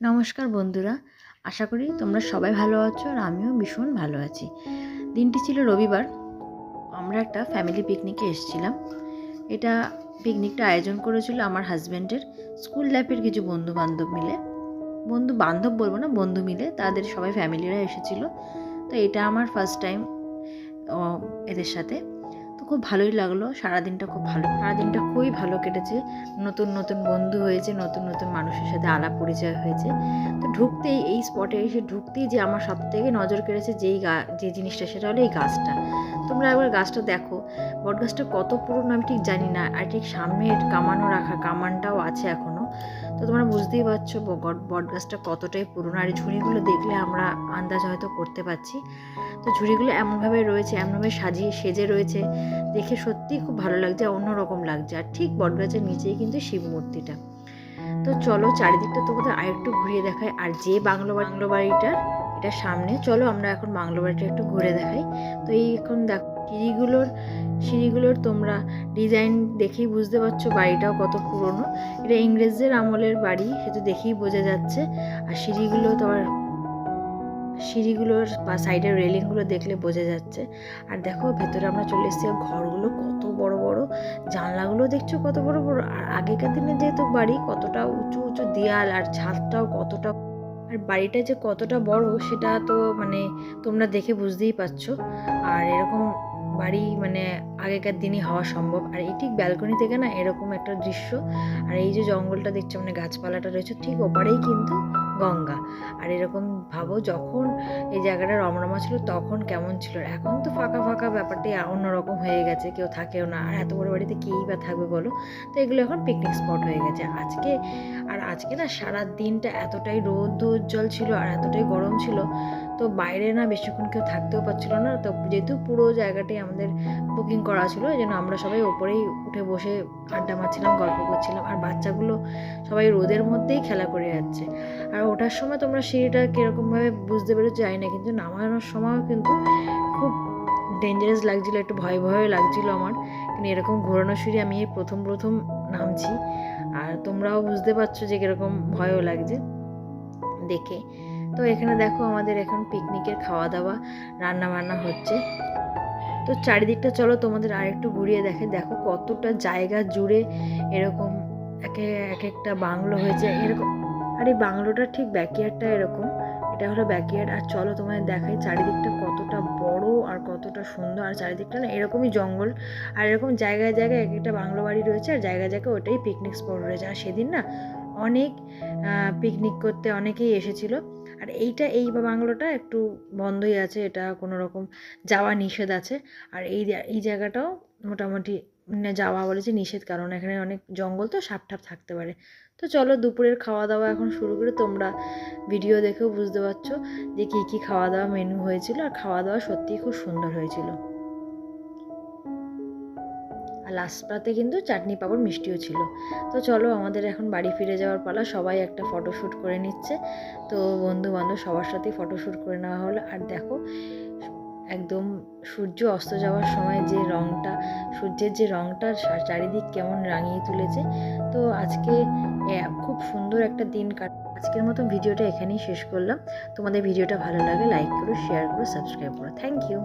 নমস্কার বন্ধুরা। আশা করি তোমরা সবাই ভালো আছো আর আমিও ভীষণ ভালো আছি। দিনটি ছিল রবিবার। আমরা একটা ফ্যামিলি পিকনিকে এসেছিলাম। এটা পিকনিকটা আয়োজন করেছিল আমার হাজব্যান্ডের স্কুল লাইফের কিছু বন্ধু বান্ধব মিলে। বন্ধু বান্ধব বলব না, বন্ধু মিলে তাদের সবাই ফ্যামিলিরা এসেছিল। তো এটা আমার ফার্স্ট টাইম এদের সাথে। তো খুব ভালোই লাগল, সারাদিনটা খুব ভালো, সারাদিনটা খুবই ভালো কেটেছে। নতুন নতুন বন্ধু হয়েছে, নতুন নতুন মানুষের সাথে আলাপ পরিচয় হয়েছে। তো ঢুকতেই, এই স্পটে এসে ঢুকতেই যে আমার সব থেকে নজর কেড়েছে যেই গা, যে জিনিসটা, সেটা হলো এই গাছটা। তোমরা একবার গাছটা দেখো বট গাছটা কত পুরনো আমি ঠিক জানি না, আর ঠিক সামনের কামানো রাখা কামানটাও আছে এখনও তো তোমরা বুঝতেই পারছ বট গাছটা কতটাই পুরনো। আর ঝুড়িগুলো দেখলে আমরা আন্দাজ হয়তো করতে পারছি। তো ঝুড়িগুলো এমনভাবে রয়েছে, এমনভাবে সাজিয়ে সেজে রয়েছে। দেখে সত্যিই খুব ভালো লাগছে আর অন্যরকম লাগছে। আর ঠিক বটগাছের নিচেই কিন্তু শিব মূর্তিটা। তো চলো চারিদিকটা তোমাদের আরেকটু ঘুরিয়ে দেখায় আর যে বাংলো বাংলো বাড়িটার, এটা সামনে, চলো আমরা এখন বাংলো বাড়িটা একটু ঘুরে দেখাই। তো এই এখন দেখো সিঁড়িগুলোর সিঁড়িগুলোর তোমরা ডিজাইন দেখেই বুঝতে পারছ বাড়িটাও কত পুরনো। এটা ইংরেজদের আমলের বাড়ি সেটা দেখেই বোঝা যাচ্ছে। আর সিঁড়িগুলো তোমার, সিঁড়িগুলোর বা সাইডের রেলিংগুলো দেখলে বোঝা যাচ্ছে। আর দেখো, ভেতরে আমরা চলে এসেছি ঘরগুলো কত বড় বড়। জানলাগুলো দেখছ কত বড় বড়। আর আগেকার দিনে যেহেতু বাড়ি, কতটা উঁচু উঁচু দেয়াল আর ছাদটাও কতটা আর বাড়িটা যে কতটা বড়, সেটা তো মানে তোমরা দেখে বুঝতেই পারছ। আর এরকম বাড়ি মানে আগেকার দিনই হওয়া সম্ভব। আর এই ঠিক ব্যালকনি থেকে না এরকম একটা দৃশ্য, আর এই যে জঙ্গলটা দেখছ মানে গাছপালাটা রয়েছে ঠিক ওপারেই কিন্তু গঙ্গা। আর এরকম ভাবো যখন এই জায়গাটা রমরমা ছিল তখন কেমন ছিল। এখন তো ফাঁকা ফাঁকা ব্যাপারটাই অন্যরকম হয়ে গেছে, কেউ থাকেও না। আর এত বড় বাড়িতে কেই বা থাকবে বলো? তো এগুলো এখন পিকনিক স্পট হয়ে গেছে। আজকে, আর আজকে না সারা দিনটা এতটাই রোদ উজ্জ্বল ছিল আর এতটাই গরম ছিল তো বাইরে না বেশিক্ষণ কেউ থাকতেও পারছিল না। তো যেহেতু পুরো জায়গাটাই আমাদের বুকিং করা ছিল, এই জন্য আমরা সবাই ওপরেই উঠে বসে আড্ডা মারছিলাম, গল্প করছিলাম। আর বাচ্চাগুলো সবাই রোদের মধ্যেই খেলা করে যাচ্ছে। আর ওঠার সময় তোমরা সিঁড়িটা কীরকমভাবে বুঝতে পেরেছ যাই না, কিন্তু নামানোর সময়ও কিন্তু খুব ডেঞ্জারাস লাগছিল, একটু ভয় ভয় লাগছিল আমার। কিন্তু এরকম ঘোরানো সিঁড়ি আমি প্রথম প্রথম নামছি। আর তোমরাও বুঝতে পারছ যে কীরকম ভয়ও লাগছে দেখে। তো এখানে দেখো আমাদের এখন পিকনিকের খাওয়া দাওয়া রান্না বান্না হচ্ছে। তো চারিদিকটা চলো তোমাদের আরেকটু ঘুরিয়ে দেখে দেখো কতটা জায়গা জুড়ে এরকম একে এক একটা বাংলো হয়েছে। এরকম আর এই বাংলোটার ঠিক ব্যাকইয়ার্ডটা এরকম। এটা হলো ব্যাকইয়ার্ড আর চলো তোমাদের দেখাই চারিদিকটা কতটা বড় আর কতটা সুন্দর। আর চারিদিকটা না এরকমই জঙ্গল। আর এরকম জায়গায় জায়গায় এক একটা বাংলো বাড়ি রয়েছে আর জায়গায় জায়গায় ওটাই পিকনিক স্পট রয়েছে। আর সেদিন না অনেক পিকনিক করতে অনেকেই এসেছিল। আর এইটা, এই বাংলোটা একটু বন্ধই আছে, এটা কোনো রকম যাওয়া নিষেধ আছে। আর এই এই জায়গাটাও মোটামুটি যাওয়া বলেছে নিষেধ, কারণ এখানে অনেক জঙ্গল তো সাপ ঠাপ থাকতে পারে। তো চলো দুপুরের খাওয়া দাওয়া এখন শুরু করে, তোমরা ভিডিও দেখেও বুঝতে পারছ যে কী কী খাওয়া দাওয়া মেনু হয়েছিল। আর খাওয়া দাওয়া সত্যিই খুব সুন্দর হয়েছিল। আর লাস্ট পাতে কিন্তু চাটনি পাঁপড় মিষ্টিও ছিল। তো চলো আমাদের এখন বাড়ি ফিরে যাওয়ার পালা, সবাই একটা ফটোশ্যুট করে নিচ্ছে। তো বন্ধু বান্ধব সবার সাথেই ফটোশ্যুট করে নেওয়া হলো। আর দেখো, একদম সূর্য অস্ত যাওয়ার সময় যে রঙটা সূর্যের যে রঙটা চারিদিক কেমন রাঙিয়ে তুলেছে। তো আজকে খুব সুন্দর একটা দিন কাট আজকের মতো ভিডিওটা এখানেই শেষ করলাম। তোমাদের ভিডিওটা ভালো লাগে লাইক করো শেয়ার করো সাবস্ক্রাইব করো। Thank you